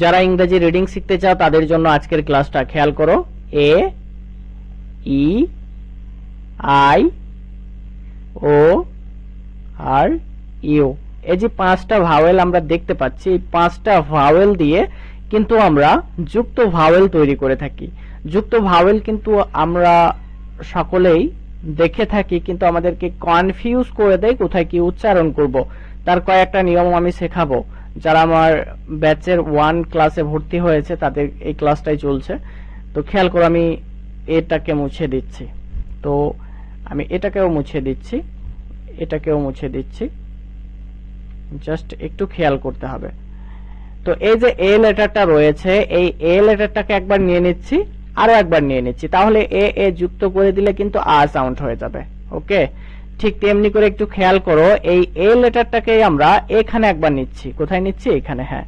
যারা ইংরেজি রিডিং শিখতে চাও, তাদের জন্য আজকের ক্লাসটা খেয়াল করো। এ E I O are you এই যে পাঁচটা ভাওয়েল আমরা দেখতে পাচ্ছি, এই পাঁচটা ভাওয়েল দিয়ে কিন্তু আমরা যুক্ত ভাওয়েল তৈরি করে থাকি। যুক্ত ভাওয়েল কিন্তু আমরা সকলেই দেখে থাকি, কিন্তু আমাদেরকে কনফিউজ করে দেয়, কোথায় কি উচ্চারণ করব, তার কয়েকটা নিয়ম আমি শেখাবো। যারা আমার ব্যাচের ওয়ান ক্লাসে ভর্তি হয়েছে, তাদের এই ক্লাসটাই চলছে। তো খেয়াল করো, আমি এটাকে মুছে দিচ্ছি। তো আমি এটাকেও মুছে দিচ্ছি, এটাকেও মুছে দিচ্ছি। জাস্ট একটু খেয়াল করতে হবে। তো এই যে এ লেটারটা রয়েছে, এই এ লেটারটাকে একবার নিয়ে নিচ্ছি, আরও একবার নিয়ে নিচ্ছি। তাহলে এ এ যুক্ত করে দিলে কিন্তু আ সাউন্ড হয়ে যাবে। ওকে ঠিক তেমনি করে একটু খেয়াল করো, এই এ লেটারটাকে আমরা এখানে একবার নিচ্ছি। কোথায় নিচ্ছি? এখানে হ্যাঁ।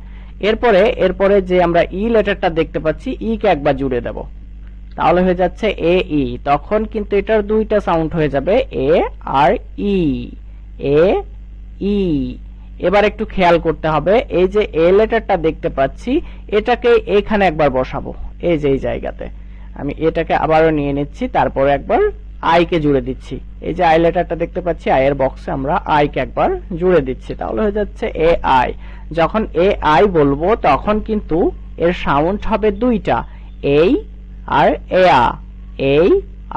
এরপরে এরপরে যে আমরা ই লেটারটা দেখতে পাচ্ছি ই কে একবার জুড়ে দেব। তাহলে হয়ে যাচ্ছে এ ই তখন কিন্তু এটার দুইটা সাউন্ড হয়ে যাবে এ আর ই এ ই এবার একটু খেয়াল করতে হবে, এই যে এ লেটারটা দেখতে পাচ্ছি, এটাকে এখানে একবার বসাবো, এই যে এই জায়গাতে। আমি এটাকে আবারও নিয়ে নিচ্ছি, তারপরে একবার আই কে জুড়ে দিচ্ছি। এই যে আই লেটারটা দেখতে পাচ্ছি আই এর বক্সে আমরা আই কে একবার জুড়ে দিচ্ছি। তাহলে হয়ে যাচ্ছে এ আই যখন এ আই বলব, তখন কিন্তু এর সাউন্ড হবে দুইটা, এই আর এয়া এই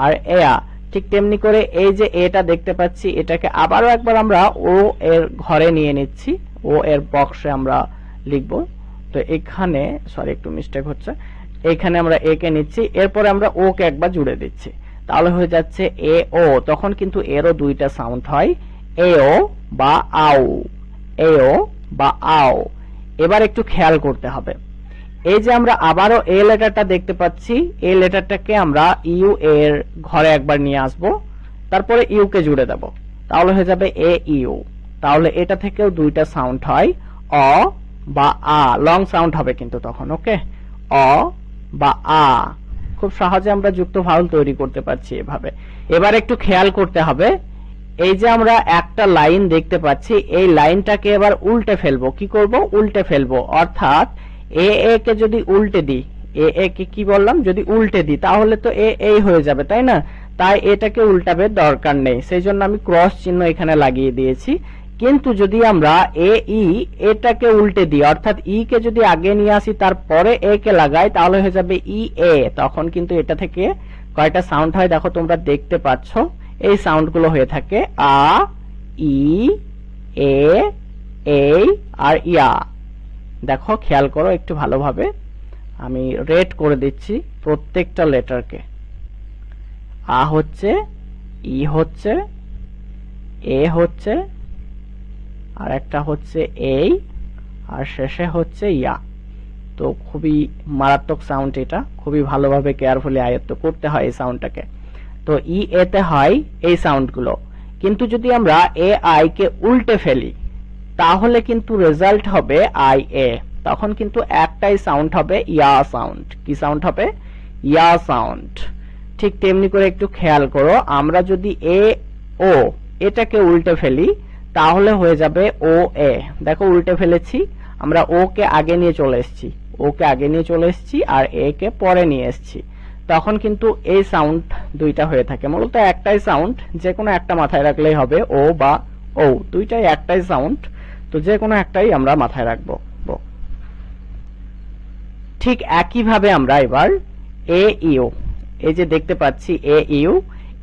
আর এয়া ঠিক তেমনি করে এই যে এটা দেখতে পাচ্ছি, এটাকে আবারও একবার আমরা ও এর ঘরে নিয়ে নিচ্ছি। ও এর বক্সে আমরা লিখব। তো এখানে সরি একটু মিস্টেক হচ্ছে। এখানে আমরা এ কে নিচ্ছি, এরপরে আমরা ও কে একবার জুড়ে দিচ্ছি। তাহলে হয়ে যাচ্ছে এ ও। তখন কিন্তু এরও দুইটা সাউন্ড হয়। এ ও বা আও। এ ও বা আও। এবার একটু খেয়াল করতে হবে। এই যে আমরা আবারও এ লেটারটা দেখতে পাচ্ছি এই লেটারটাকে আমরা ইউ এর ঘরে একবার নিয়ে আসব। তারপরে ইউ কে জুড়ে দেব। তাহলে হয়ে যাবে এ ইউ। তাহলে এটা থেকেও দুইটা সাউন্ড হয়। অ বা আ। লং সাউন্ড হবে কিন্তু তখন ওকে অ বা আ। খুব সহজে আমরা যুক্ত ভাউল তৈরি করতে পারছি এভাবে। এবার একটু খেয়াল করতে হবে, এই যে আমরা একটা লাইন দেখতে পাচ্ছি, এই লাইনটাকে এবার উল্টে ফেলব। কি করব? উল্টে ফেলব। অর্থাৎ এ এ কে যদি উল্টে দিই এ এ কে কি বললাম? যদি উল্টে দিই, তাহলে তো এ এই হয়ে যাবে, তাই না? তাই এটাকে উল্টাবে দরকার নেই। সেই জন্য আমি ক্রস চিহ্ন এখানে লাগিয়ে দিয়েছি। কিন্তু যদি আমরা এ, ই, এটাকে উল্টে দিই, অর্থাৎ ই কে যদি আগে নিয়ে আসি, তারপরে এ কে লাগাই, তাহলে হয়ে যাবে ই, এ। তখন কিন্তু এটা থেকে কয়টা সাউন্ড হয়? দেখো, তোমরা দেখতে পাচ্ছ, এই সাউন্ডগুলো হয়ে থাকে আ, ই, এ, এই আর ইয়া। দেখো, খেয়াল করো একটু ভালোভাবে। আমি রেড করে দিচ্ছি প্রত্যেকটা লেটারকে আ হচ্ছে, ই হচ্ছে, এ হচ্ছে আর একটা হচ্ছে এই, আর শেষে হচ্ছে ইয়া। তো খুবই মারাত্মক সাউন্ড এটা। খুবই ভালোভাবে কেয়ারফুলি আয়ত্ত করতে হয় এই সাউন্ডটাকে তো ই এতে হয় এই সাউন্ডগুলো কিন্তু যদি আমরা এ আই কে উল্টে ফেলি, তাহলে কিন্তু রেজাল্ট হবে আই এ তখন কিন্তু একটাই সাউন্ড হবে ইয়া সাউন্ড কি সাউন্ড হবে? ইয়া সাউন্ড ঠিক তেমনি করে একটু খেয়াল করো, আমরা যদি এ ও এটাকে উল্টে ফেলি তাহলে হয়ে যাবে ও এ দেখো উল্টে ফেলেছি। আমরা ও কে আগে নিয়ে চলে এসেছি। ও কে আগে নিয়ে চলে এসেছি আর এ কে পরে নিয়ে এসেছি। তখন কিন্তু এই সাউন্ড দুইটা হয়ে থাকে। মূলত একটাই সাউন্ড যে কোনো একটা মাথায় রাখলেই হবে ও বা ও দুইটাই একটাই সাউন্ড তো যে কোনো একটাই আমরা মাথায় রাখব। ঠিক একইভাবে আমরা এবার এ ইউ এই যে দেখতে পাচ্ছি এ ইউ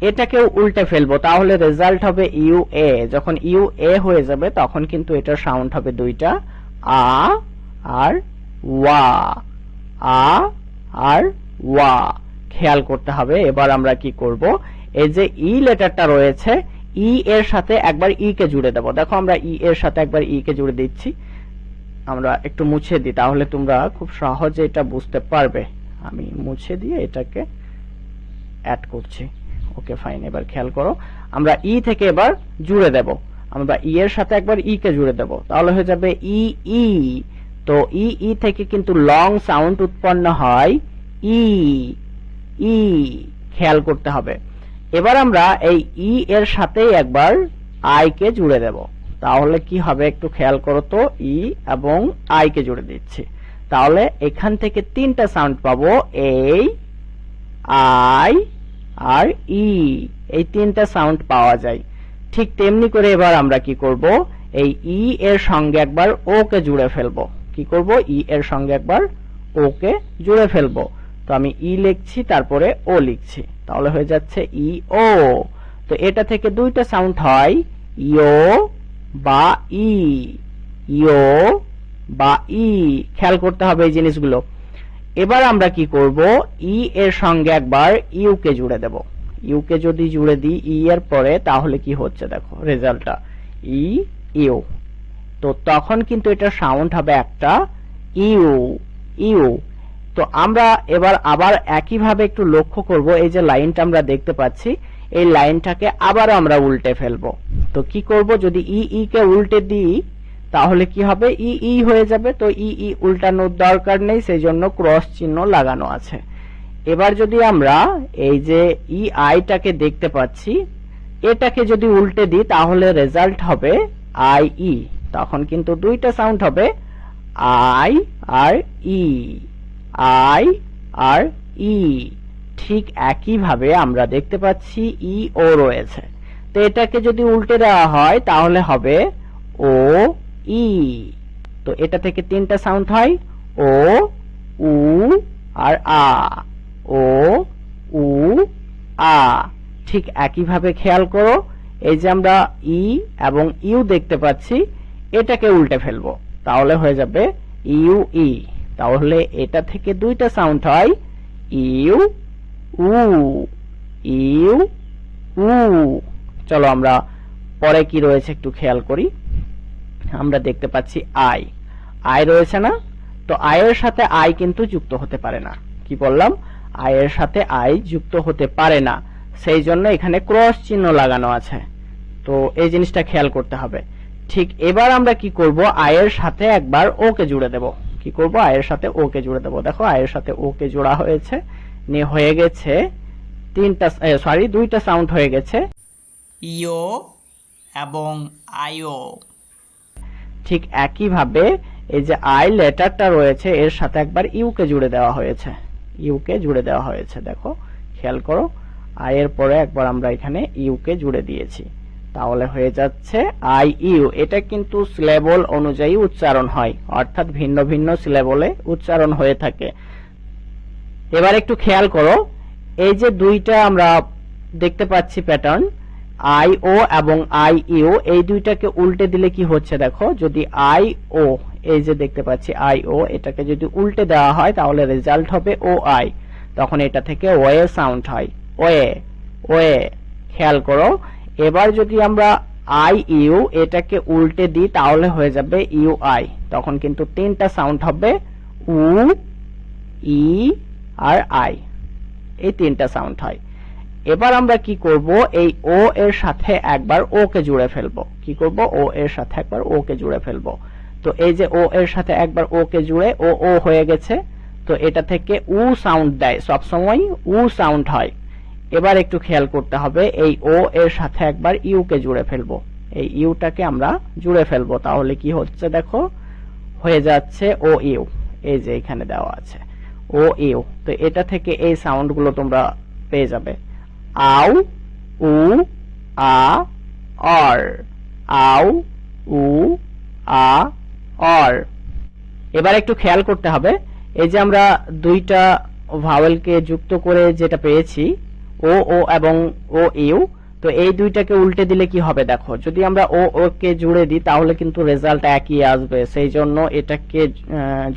এটাকেও উল্টে ফেলব। তাহলে রেজাল্ট হবে ইউ এ যখন ইউ এ হয়ে যাবে, তখন কিন্তু এটার সাউন্ড হবে দুইটা। আ, আর, ওয়া। আ, আর, ওয়া। খেয়াল করতে হবে। এবার আমরা কি করব? এই যে ই লেটারটা রয়েছে ই এর সাথে একবার ই কে জুড়ে দেব। দেখো, আমরা ই এর সাথে একবার ই কে জুড়ে দিচ্ছি। আমরা একটু মুছে দিই, তাহলে তোমরা খুব সহজে এটা বুঝতে পারবে। আমি মুছে দিয়ে এটাকে অ্যাড করছি। ওকে ফাইন এবার খেয়াল করো। আমরা ই থেকে এবার জুড়ে দেব। আমরা ই এর সাথে একবার ই কে জুড়ে দেব। তাহলে হয়ে যাবে ই ই তো ই ই থেকে কিন্তু লং সাউন্ড উৎপন্ন হয় ই ই খেয়াল করতে হবে। এবার আমরা এই ই এর সাথেই একবার আই কে জুড়ে দেব। তাহলে কি হবে একটু খেয়াল করো তো? ই এবং আই কে জুড়ে দিচ্ছি। তাহলে এখান থেকে তিনটা সাউন্ড পাবো এই আই আর ই এই তিনটা সাউন্ড পাওয়া যায়। ঠিক তেমনি করে এবার আমরা কি করব? এই ই এর সঙ্গে একবার ও কে জুড়ে ফেলব। কি করব? ই এর সঙ্গে একবার ও কে জুড়ে ফেলব। তো আমি ই লিখছি, তারপরে ও লিখছি। তাহলে হয়ে যাচ্ছে ই ও তো এটা থেকে দুইটা সাউন্ড হয়। ইও বা ই ইও বা ই খেয়াল করতে হবে এই জিনিসগুলো। এবার আমরা কি করব? ই এর সঙ্গে একবার ইউ কে জুড়ে দেব। ইউ কে যদি জুড়ে দিই ই এর পরে, তাহলে কি হচ্ছে দেখো রেজাল্টটা ই ইউ তো তখন কিন্তু এটা সাউন্ড হবে একটা ইউ ইউ তো আমরা এবার আবার একইভাবে একটু লক্ষ্য করব, এই যে লাইনটা আমরা দেখতে পাচ্ছি, এই লাইনটাকে আবার আমরা উল্টে ফেলব। তো কি করব? যদি ই ই কে উল্টে দিই তাহলে কি হবে? ই ই হয়ে যাবে। তো ই ই উল্টানোর দরকার নেই সেই জন্য ক্রস চিহ্ন লাগানো আছে। এবার যদি আমরা এই যে ই আইটাকে দেখতে পাচ্ছি, এটাকে যদি উল্টে দিই, তাহলে রেজাল্ট হবে আই, ই। তখন কিন্তু দুইটা সাউন্ড হবে, আই আর ই। আই আর ই। ঠিক একইভাবে আমরা দেখতে পাচ্ছি ই, ও রয়েছে। তো এটাকে যদি উল্টে দেওয়া হয়, তাহলে হবে ও ই। তো এটা থেকে তিনটা সাউন্ড হয়। ও, উ, আর আ। ও, উ, আ। ঠিক একইভাবে খেয়াল করো, এই যে আমরা ই এবং ইউ দেখতে পাচ্ছি, এটাকে উল্টে ফেলব। তাহলে হয়ে যাবে ইউ, ই। তাহলে এটা থেকে দুইটা সাউন্ড হয়, ইউ, উ ইউ, উ। চলো আমরা পরে কি রয়েছে একটু খেয়াল করি। আমরা দেখতে পাচ্ছি আই আই রয়েছে না? তো আয়ের সাথে আই কিন্তু যুক্ত হতে পারে না। কি বললাম? আয়ের সাথে আই যুক্ত হতে পারে না। সেই জন্য এখানে ক্রস চিহ্ন লাগানো আছে। তো এই জিনিসটা খেয়াল করতে হবে। ঠিক এবার আমরা কি করব? আয়ের সাথে একবার ওকে জুড়ে দেব। কি করব? আয়ের সাথে ওকে জুড়ে দেব। দেখো আয়ের সাথে ওকে জোড়া হয়েছে। নিয়ে হয়ে গেছে তিনটা সরি দুইটা সাউন্ড হয়ে গেছে। ইও এবং আইও ঠিক একইভাবে এই যে আই লেটারটা রয়েছে, এর সাথে একবার ইউকে জুড়ে দেওয়া হয়েছে। ইউকে জুড়ে দেওয়া হয়েছে, দেখো, খেয়াল করো। আই এর পরে একবার আমরা এখানে ইউকে জুড়ে দিয়েছি। তাহলে হয়ে যাচ্ছে আই ইউ এটা কিন্তু সিলেবল অনুযায়ী উচ্চারণ হয়, অর্থাৎ ভিন্ন ভিন্ন সিলেবলে উচ্চারণ হয়ে থাকে। এবার একটু খেয়াল করো, এই যে দুইটা আমরা দেখতে পাচ্ছি প্যাটার্ন আই ও এবং আই ইউ এই দুইটাকে উল্টে দিলে কি হচ্ছে দেখো, যদি আই ও, এই যে দেখতে পাচ্ছি, আই ও, এটাকে যদি উল্টে দেওয়া হয়, তাহলে রেজাল্ট হবে ও আই। তখন এটা থেকে ওয়ে সাউন্ড হয়। ওয়ে ওয়ে খেয়াল করো। এবার যদি আমরা আই ইউ এটাকে উল্টে দিই, তাহলে হয়ে যাবে ইউ আই। তখন কিন্তু তিনটা সাউন্ড হবে উ, ই আর আই। এই তিনটা সাউন্ড হয়। এবার আমরা কি করব? এই ও এর সাথে একবার ও কে জুড়ে ফেলব। কি করব? ও এর সাথে একবার ও কে জুড়ে ফেলব। তো এই যে ও এর সাথে একবার ও কে জুড়ে, ও ও হয়ে গেছে, তো এটা থেকে উ সাউন্ড দেয়। সব সময় উ সাউন্ড হয়। এবার একটু খেয়াল করতে হবে, এই ও এর সাথে একবার ইউ কে জুড়ে ফেলব। এই ইউটাকে আমরা জুড়ে ফেলব। তাহলে কি হচ্ছে দেখো? হয়ে যাচ্ছে ও ইউ এই যে এখানে দেওয়া আছে। ও ইউ তো এটা থেকে এই সাউন্ডগুলো তোমরা পেয়ে যাবে। আউ উ, আ, অর। আউ উ, আ, অর। এবার একটু খেয়াল করতে হবে, এই যে আমরা দুইটা ভাওয়েলকে যুক্ত করে যেটা পেয়েছি, ও ও এবং ও, ইউ, তো এই দুইটাকে উল্টে দিলে কি হবে দেখো, যদি আমরা ও ও কে জুড়ে দিই, তাহলে কিন্তু রেজাল্ট একই আসবে, সেই জন্য এটাকে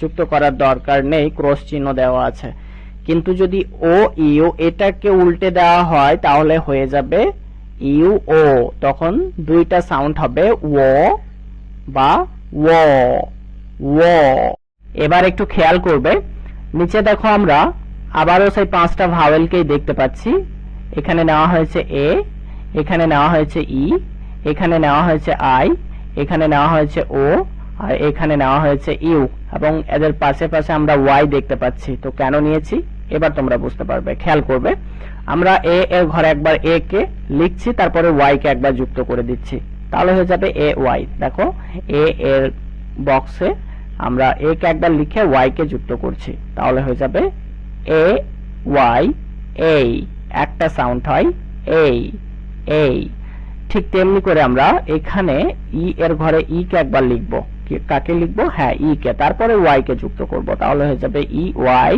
যুক্ত করার দরকার নেই ক্রস চিহ্ন দেওয়া আছে। কিন্তু যদি ও ইউ এটাকে উল্টে দেওয়া হয়, তাহলে হয়ে যাবে ইউ ও তখন দুইটা সাউন্ড হবে ও বা ও ও এবার একটু খেয়াল করবে। নিচে দেখো আমরা আবারও সেই পাঁচটা ভাওয়েলকেই দেখতে পাচ্ছি। এখানে নেওয়া হয়েছে এ এখানে নেওয়া হয়েছে ই এখানে নেওয়া হয়েছে আই এখানে নেওয়া হয়েছে ও আর এখানে নেওয়া হয়েছে ইউ এবং এদের পাশে পাশে আমরা ওয়াই দেখতে পাচ্ছি। তো কেন নিয়েছি? এবার তোমরা বুঝতে পারবে। খেয়াল করবে, আমরা এ এর ঘরে একবার এ কে লিখছি, তারপরে ওয়াই কে একবার যুক্ত করে দিচ্ছি। তাহলে হয়ে যাবে এ ওয়াই দেখো এ এর বক্সে আমরা এ কে একবার লিখে ওয়াই কে যুক্ত করছি। তাহলে হয়ে যাবে এ ওয়াই এই একটা সাউন্ড হয় এই এই ঠিক তেমনি করে আমরা এখানে ই এর ঘরে ই কে একবার লিখব। কাকে লিখব? হ্যাঁ ই কে। তারপরে ওয়াই কে যুক্ত করব। তাহলে হয়ে যাবে ই ওয়াই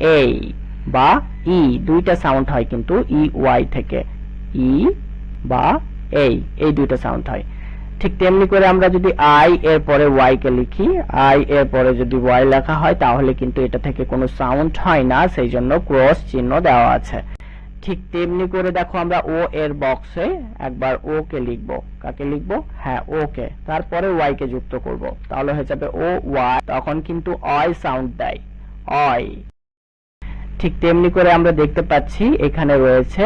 এ বা ই দুইটা সাউন্ড হয় কিন্তু ই ওয়াই থেকে। ই বা এই এই দুইটা সাউন্ড হয়। ঠিক তেমনি করে আমরা যদি আই এর পরে ওয়াই কে লিখি আই এর পরে যদি ওয়াই লেখা হয়, তাহলে কিন্তু এটা থেকে কোনো সাউন্ড হয় না। সেই জন্য ক্রস চিহ্ন দেওয়া আছে। ঠিক তেমনি করে দেখো আমরা ও এর বক্সে একবার ও কে লিখব। কাকে লিখব? হ্যাঁ ও কে। তারপরে ওয়াই কে যুক্ত করব। তাহলে হয়ে যাবে ও ওয়াই তখন কিন্তু অয় সাউন্ড দেয়। অয় ঠিক তেমনি করে আমরা দেখতে পাচ্ছি এখানে রয়েছে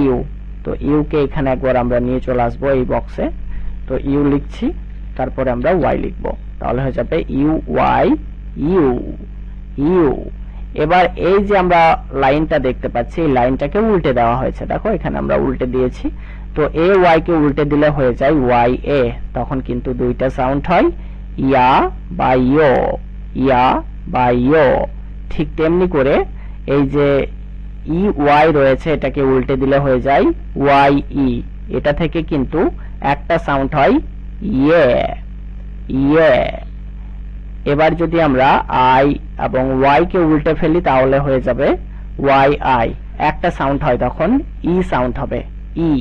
ইউ তো ইউ কে এখানে একবার আমরা নিয়ে চলে আসব এই বক্সে তো ইউ লিখছি, তারপরে আমরা ওয়াই লিখব। তাহলে হয়ে যাবে ইউ ওয়াই ইউ ইউ এবার এই যে আমরা লাইনটা দেখতে পাচ্ছি, এই লাইনটাকে উল্টে দেওয়া হয়েছে। দেখো, এখানে আমরা উল্টে দিয়েছি। তো এ, ওয়াই কে উল্টে দিলে হয়ে যায় ওয়াই এ। তখন কিন্তু দুইটা সাউন্ড হয়, ইয়া বা ইয়ো। ইয়া বা ইয়ো। ঠিক তেমনি করে এই যে ই, ওয়াই রয়েছে, এটাকে উল্টে দিলে হয়ে যায় ওয়াই ই। এটা থেকে কিন্তু একটা সাউন্ড হয় ইয়ে। ইয়ে। এবার যদি আমরা আই এবং ওয়াই কে উল্টে ফেলি, তাহলে হয়ে যাবে ওয়াই আই একটা সাউন্ড হয় তখন ই সাউন্ড হবে ই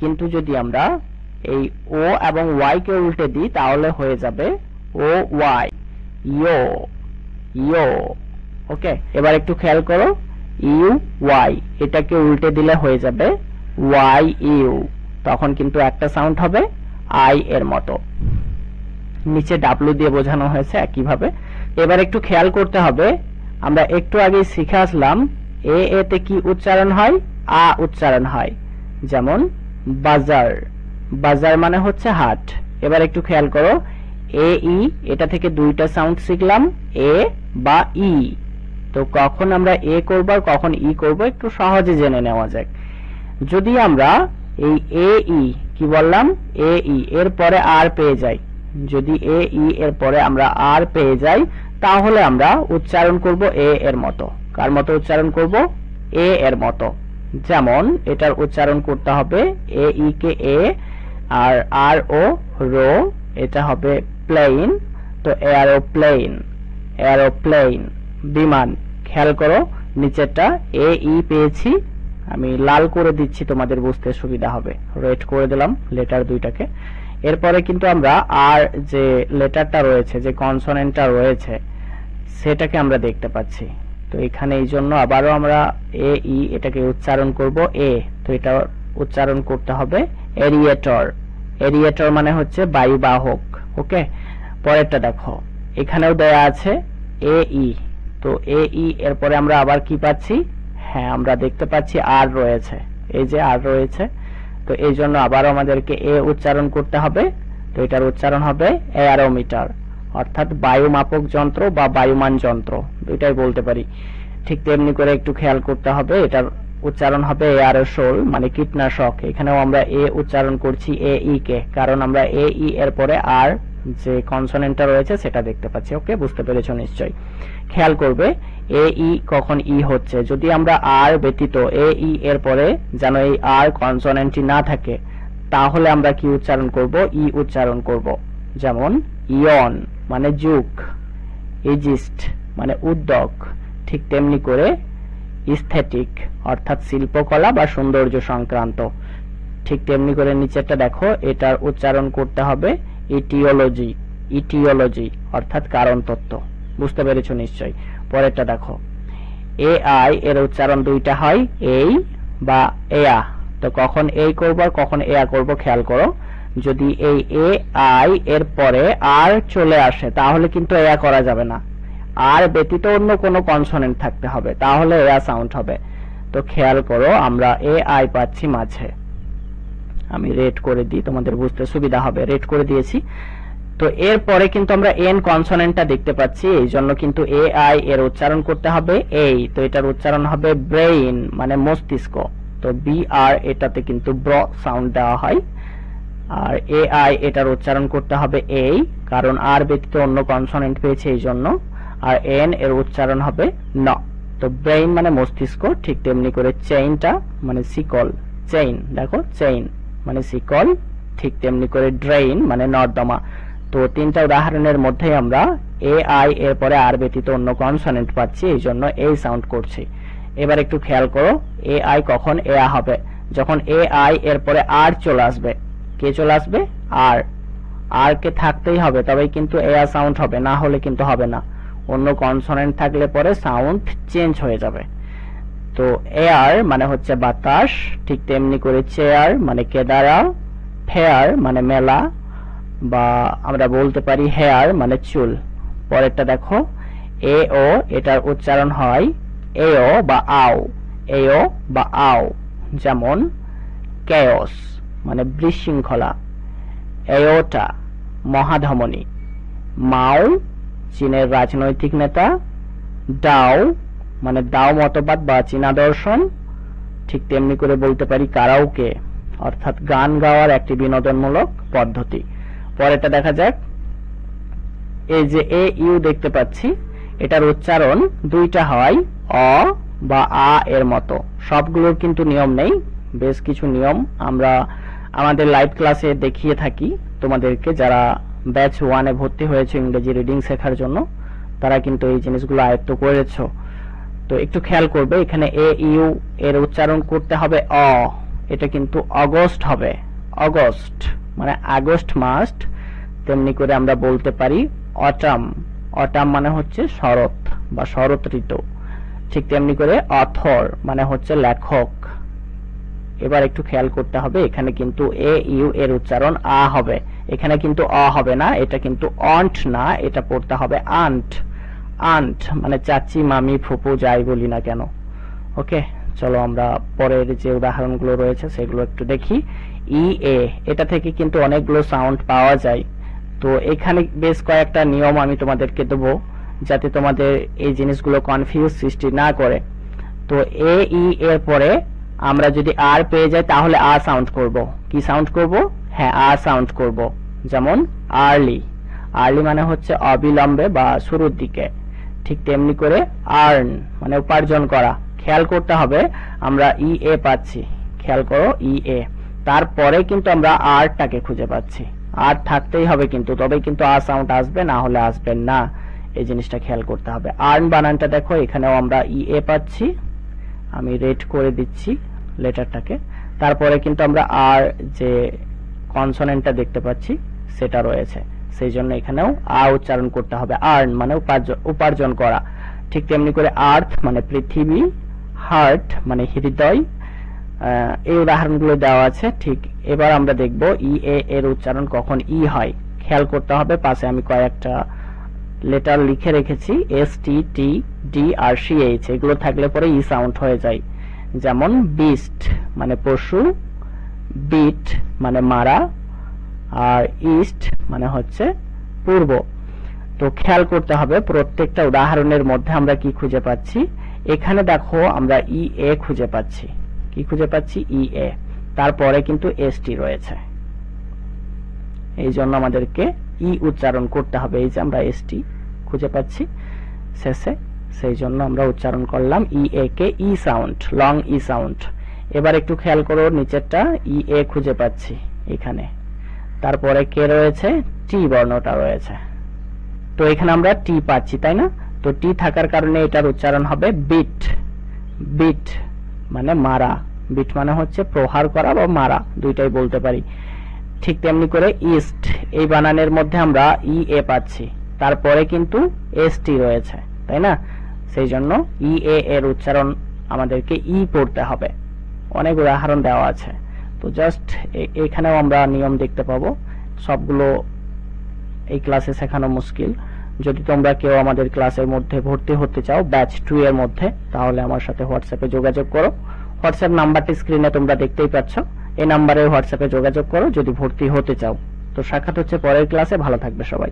কিন্তু যদি আমরা এই ও এবং ওয়াই কে উল্টে দিই, তাহলে হয়ে যাবে ও ওয়াই ইয়ো ইয়ো ওকে, এবার একটু খেয়াল করো। ইউ ওয়াই এটাকে উল্টে দিলে হয়ে যাবে ওয়াই ইউ তখন কিন্তু একটা সাউন্ড হবে আই এর মতো। নিচে ডাব্লু দিয়ে বোঝানো হয়েছে একইভাবে। এবার একটু খেয়াল করতে হবে, আমরা একটু আগে শিখে আসলাম এ এতে কি উচ্চারণ হয়? আ উচ্চারণ হয়। যেমন, বাজার। বাজার মানে হচ্ছে হাট। এবার একটু খেয়াল করো এ ই এটা থেকে দুইটা সাউন্ড শিখলাম এ বা ই তো কখন আমরা এ করব আর কখন ই করব একটু সহজে জেনে নেওয়া যাক। যদি আমরা এই এ ই কি বললাম? এ ই এর পরে আর পেয়ে যাই। যদি এ, ই এর পরে আমরা আর পেয়ে যাই, তাহলে আমরা উচ্চারণ করব এ এর মতো। কার মতো উচ্চারণ করব? এ এর মতো। যেমন এটার উচ্চারণ করতে হবে এ, ই, কে, এ, আর আর, ও, রো, এটা হবে প্লেন তো এরোপ্লেন এরোপ্লেন বিমান, খেয়াল করো, নিচেরটা এ, ই পেয়েছি। আমি লাল করে দিচ্ছি, তোমাদের বুঝতে সুবিধা হবে। রেড করে দিলাম, লেটার দুইটাকে। এরপরে কিন্তু আমরা আর যে লেটারটা রয়েছে, যে কনসোনেন্টটা রয়েছে, সেটাকে আমরা দেখতে পাচ্ছি। তো এখানে এই জন্য আবারও আমরা এ, ই এটাকে উচ্চারণ করব, এ। তো এটা উচ্চারণ করতে হবে এরিয়েটর। এরিয়েটর মানে হচ্ছে বায়ুবাহক, ওকে? পরেরটা দেখো, এখানেও দেয়া আছে এ, ই। তো এ, ই, এরপরে আমরা আবার কি পাচ্ছি? হ্যাঁ আমরা দেখতে পাচ্ছি আর রয়েছে। এই যে আর রয়েছে তো এই জন্য আবারও আমাদেরকে এ উচ্চারণ করতে হবে। তো এটার উচ্চারণ হবে এয়ারোমিটার অর্থাৎ বায়ু মাপক যন্ত্র বা বায়ুমান যন্ত্র। দুইটাই বলতে পারি। ঠিক তেমনি করে একটু খেয়াল করতে হবে, এটার উচ্চারণ হবে এয়ারোসোল মানে কীটনাশক। এখানেও আমরা এ উচ্চারণ করছি এ ই কে, কারণ আমরা এ ই এর পরে আর যে কনসোনেন্টটা রয়েছে সেটা দেখতে পাচ্ছি। ওকে বুঝতে পেরেছ নিশ্চয়ই। খেয়াল করবে এ ই কখন ই হচ্ছে। যদি আমরা আর ব্যতীত এ ই এর পরে যেন এই আর কনসোনেন্টটি না থাকে, তাহলে আমরা কি উচ্চারণ করব? ই উচ্চারণ করব। যেমন ইয়ন মানে যুগ ইজিস্ট মানে উদ্যোগ, ঠিক তেমনি করে ইস্থেটিক অর্থাৎ শিল্পকলা বা সৌন্দর্য সংক্রান্ত। ঠিক তেমনি করে নিচেরটা দেখো, এটার উচ্চারণ করতে হবে। ইটিওলজি ইটিওলজি, অর্থাৎ কারণ তত্ত্ব। বুঝতে পেরেছ নিশ্চয়ই? পরেরটা দেখো। এ আই এর উচ্চারণ দুইটা হয়, এই বা এয়া। তো কখন এই করব আর কখন এয়া করব খেয়াল করো। যদি এই এ আই এর পরে আর চলে আসে, তাহলে কিন্তু এয়া করা যাবে না। আর ব্যতীত অন্য কোনো কনসোনেন্ট থাকতে হবে, তাহলে এয়া সাউন্ড হবে। তো খেয়াল করো, আমরা এ আই পাচ্ছি মাঝে। আমি রেড করে দিই, তোমাদের বুঝতে সুবিধা হবে রেড করে দিয়েছি। তো এর পরে কিন্তু আমরা এন কনসোনেন্টটা দেখতে পাচ্ছি, এই জন্য কিন্তু এ আই এর উচ্চারণ করতে হবে এই তো এটার উচ্চারণ হবে ব্রেইন মানে মস্তিষ্ক। তো বি আর এটাতে কিন্তু ব্র সাউন্ড দেওয়া হয়, আর এ আই এটার উচ্চারণ করতে হবে এই কারণ আর ব্যতীত অন্য কনসোনেন্ট পেয়েছে এই জন্য, আর এন এর উচ্চারণ হবে ন। তো ব্রেইন মানে মস্তিষ্ক, ঠিক তেমনি করে চেইনটা মানে সিকল চেইন দেখো চেইন মানে সিকল ঠিক তেমনি করে ড্রেইন মানে নর্দমা। তো তিনটা উদাহরণের মধ্যে আমরা এ আই এর পরে আর ব্যতীত অন্য কনসোনেন্ট পাচ্ছি, এই জন্য এই সাউন্ড করছি। এবার একটু খেয়াল করো এ আই কখন এ আ হবে? যখন এ আই এর পরে আর চলে আসবে, কে চলে আসবে? আর আর কে থাকতেই হবে, তবেই কিন্তু এ আ সাউন্ড হবে, না হলে কিন্তু হবে না। অন্য কনসোনেন্ট থাকলে পরে সাউন্ড চেঞ্জ হয়ে যাবে। তো এয়ার মানে হচ্ছে বাতাস, ঠিক তেমনি করে চেয়ার মানে কেদারা ফেয়ার মানে মেলা, বা আমরা বলতে পারি হেয়ার মানে চুল। পরেরটা দেখো এ ও এটার উচ্চারণ হয় এও বা আও এও বা আও, যেমন কেয়স মানে বিশৃঙ্খলা এওটা মহাধমনী, মাও চীনের রাজনৈতিক নেতা, ডাও মানে দাও মতবাদ বা চীনা দর্শন, ঠিক তেমনি করে বলতে পারি কারাওকে অর্থাৎ গান গাওয়ার একটি বিনোদনমূলক পদ্ধতি। পরেরটা দেখা যাক। এই যে এ, ইউ দেখতে পাচ্ছি, এটার উচ্চারণ দুইটা হয়, অ বা আ এর মতো। সবগুলোর কিন্তু নিয়ম নেই, বেশ কিছু নিয়ম আমরা আমাদের লাইভ ক্লাসে দেখিয়ে থাকি। তোমাদেরকে যারা ব্যাচ ওয়ানে ভর্তি হয়েছে ইংরেজি রিডিং শেখার জন্য, তারা কিন্তু এই জিনিসগুলো আয়ত্ত করেছ। তো একটু খেয়াল করবে, এখানে এ, ইউ এর উচ্চারণ করতে হবে অ। এটা কিন্তু অগস্ট হবে। অগস্ট মানে আগস্ট মাস তেমনি করে আমরা বলতে পারি অটাম। অটাম মানে হচ্ছে শরৎ বা শরৎ ঋতু। ঠিক তেমনি করে অথর মানে হচ্ছে লেখক। এবার একটু খেয়াল করতে হবে, এখানে কিন্তু এ, ইউ এর উচ্চারণ আ হবে। এখানে কিন্তু অ হবে না, এটা কিন্তু অন্ট না, এটা পড়তে হবে আন্ট। আন্ট মানে চাচি, মামি, ফুপু, যাই বলি না কেন। ওকে চলো আমরা পরের যে উদাহরণগুলো রয়েছে সেগুলো একটু দেখি। ই এ এটা থেকে কিন্তু অনেকগুলো সাউন্ড পাওয়া যায়। তো এখানে বেশ কয়েকটা নিয়ম আমি তোমাদেরকে দেবো, যাতে তোমাদের এই জিনিসগুলো কনফিউজ সৃষ্টি না করে। তো এ ই এর পরে আমরা যদি আর পেয়ে যাই, তাহলে আ সাউন্ড করব। কি সাউন্ড করব? হ্যাঁ আ সাউন্ড করব। যেমন আর্লি। আর্লি মানে হচ্ছে অবিলম্বে বা শুরুর দিকে। ঠিক তেমনি করে আর্ন মানে উপার্জন করা। খেয়াল করতে হবে, আমরা ই এ পাচ্ছি। খেয়াল করো ই এ তারপরে কিন্তু আমরা আরটাকে খুঁজে পাচ্ছি। আর থাকতেই হবে কিন্তু, তবেই কিন্তু আ সাউন্ড আসবে, না হলে আসবে না। এই জিনিসটা খেয়াল করতে হবে। আর্ন বানানটা দেখো, এখানেও আমরা ই এ পাচ্ছি। আমি রেড করে দিচ্ছি লেটারটাকে। তারপরে কিন্তু আমরা আর যে কনসোনেন্টটা দেখতে পাচ্ছি, সেটা রয়েছে। সেই জন্য এখানেও আ উচ্চারণ করতে হবে। আর্ন মানে উপার্জন করা। ঠিক তেমনি করে আর্থ মানে পৃথিবী, হার্ট মানে হৃদয়। এই উদাহরণগুলো দেওয়া আছে। ঠিক এবার আমরা দেখব ই, এ এর উচ্চারণ কখন ই হয়। খেয়াল করতে হবে, পাশে আমি কয়েকটা লেটার লিখে রেখেছি। S, T T, D R C, H. এগুলো থাকলে পরে ই সাউন্ড হয়ে যায়। যেমন বিস্ট মানে পশু, বিট মানে মারা আর ইস্ট মানে হচ্ছে পূর্ব। তো খেয়াল করতে হবে প্রত্যেকটা উদাহরণের মধ্যে আমরা কি খুঁজে পাচ্ছি? এখানে দেখো আমরা ই এ খুঁজে পাচ্ছি। কি খুঁজে পাচ্ছি? ই এ তারপরে কিন্তু এস টি রয়েছে। এই জন্য আমাদেরকে ই উচ্চারণ করতে হবে। এই যে আমরা এস টি খুঁজে পাচ্ছি শেষে সেই জন্য আমরা উচ্চারণ করলাম E A K E sound long E sound এবার একটু খেয়াল করো, নিচেরটা ই এ খুঁজে পাচ্ছি এখানে। তারপরে কে রয়েছে? টি বর্ণটা রয়েছে। তো এখানে আমরা টি পাচ্ছি, তাই না? তো টি থাকার কারণে এটার উচ্চারণ হবে বিট বিট মানে মারা। বিট মানে হচ্ছে প্রহার করা বা মারা, দুইটাই বলতে পারি। ঠিক তেমনি করে ইস্ট এই বানানের মধ্যে আমরা ই এ পাচ্ছি। তারপরে কিন্তু এস টি রয়েছে, তাই না? সেই জন্য ই এ এর উচ্চারণ আমাদেরকে ই পড়তে হবে। অনেক উদাহরণ দেওয়া আছে। তো জাস্ট এখানেও আমরা নিয়ম দেখতে পাবো। সবগুলো এই ক্লাসে শেখানো মুশকিল। যদি তোমরা কেউ আমাদের ক্লাসের মধ্যে ভর্তি হতে চাও ব্যাচ টু এর মধ্যে, তাহলে আমার সাথে হোয়াটসঅ্যাপে যোগাযোগ করো। হোয়াটসঅ্যাপ নাম্বারটি স্ক্রিনে তোমরা দেখতেই পাচ্ছ। এই নাম্বারে হোয়াটসঅ্যাপে যোগাযোগ করো, যদি ভর্তি হতে চাও। তো সাক্ষাৎ হচ্ছে পরের ক্লাসে ভালো থাকবে সবাই।